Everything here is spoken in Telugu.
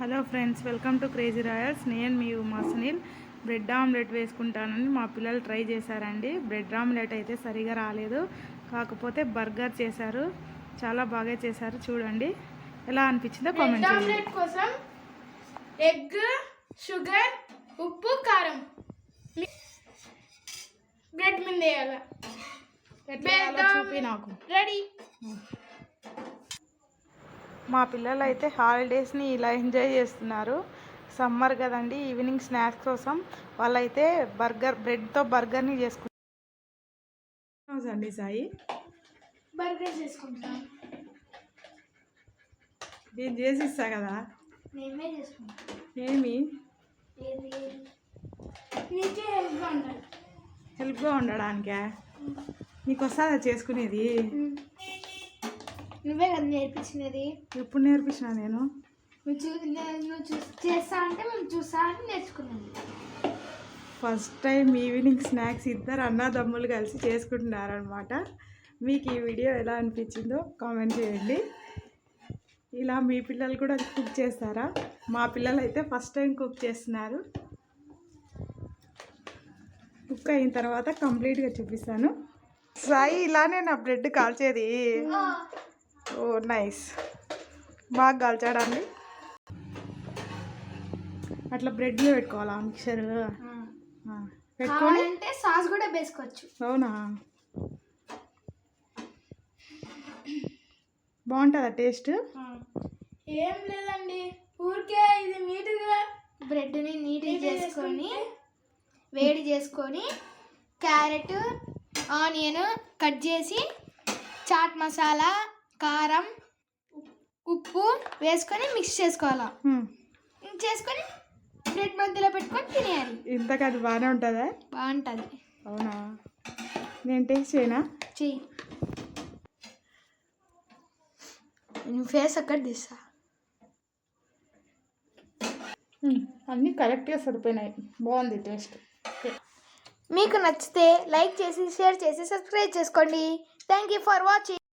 Hello friends welcome to crazy royals. నేను మీ ఉమా సునీల్. బ్రెడ్ ఆమ్లెట్ వేసుకుంటానని మా పిల్లలు ట్రై చేశారండి. బ్రెడ్ ఆమ్లెట్ అయితే సరిగా రాలేదు. కాకపోతే బర్గర్ చేశారు. చాలా బాగా చేశారు. చూడండి. ఎలా అనిపించిందో కామెంట్ ఆమ్లెట్ కోసం ఎగ్ షుగర్ ఉప్పు కారం. బ్రెడ్ మీద వేయాలి? రెడీ. మా పిల్లలు అయితే హాలిడేస్ని ఇలా ఎంజాయ్ చేస్తున్నారు. సమ్మర్ కదండి ఈవినింగ్ స్నాక్స్ కోసం. వాళ్ళైతే బర్గర్ బ్రెడ్తో బర్గర్ని చేసుకుంటారు అండి సాయి. బర్గర్ చేసుకుంటాం నేను చేసి ఇస్తా కదా ఏమి? హెల్ప్గా ఉండడానికే? నీకు వస్తుందా చేసుకునేది? నువ్వే కదా నేర్పించినది? ఎప్పుడు నేర్పించిన నేను? నువ్వు చూ నే- నువ్వు చూ చేస్తా అంటే మేము చూస్తా అంటే నేర్చుకున్నాను. ఫస్ట్ టైం ఈవినింగ్ స్నాక్స్ ఇద్దరు అన్నదమ్ములు కలిసి చేసుకుంటున్నారనమాట మీకు ఈ వీడియో ఎలా అనిపించిందో కామెంట్ చేయండి. ఇలా మీ పిల్లలు కూడా కుక్ చేస్తారా? మా పిల్లలు అయితే ఫస్ట్ టైం కుక్ చేస్తున్నారు. కుక్ అయిన తర్వాత కంప్లీట్గా చూపిస్తాను. సాయి ఇలానే నా బ్రెడ్ కాల్చేది. Oh nice. బాగా కాల్చాడండి అట్లా బ్రెడ్లో పెట్టుకోవాలా మిక్సర్? పెట్టుకొని? కావాలంటే సాస్ కూడా వేసుకోవచ్చు. అవునా? బాగుంటుందా టేస్ట్? ఏం లేదండి ఊరికే ఇది నీట్గా బ్రెడ్ని నీట్గా చేసుకొని వేడి చేసుకొని క్యారెట్ ఆనియన్ కట్ చేసి చాట్ మసాలా కారం ఉప్పు వేసుకొని మిక్స్ చేసుకోవాలా? చేసుకొని బ్రెడ్ మధ్యలో పెట్టుకొని తినేయాలి. ఇంతకు అది బాగానే ఉంటుందా? బాగుంటుంది. అవునా? నేను టేస్ట్ చేయనా? చెయ్యి. నేను ఫేస్ అక్కడ తీస్తా. అన్నీ కరెక్ట్గా సరిపోయినాయి. బాగుంది టేస్ట్. మీకు నచ్చితే లైక్ చేసి షేర్ చేసి సబ్స్క్రైబ్ చేసుకోండి. Thank you for watching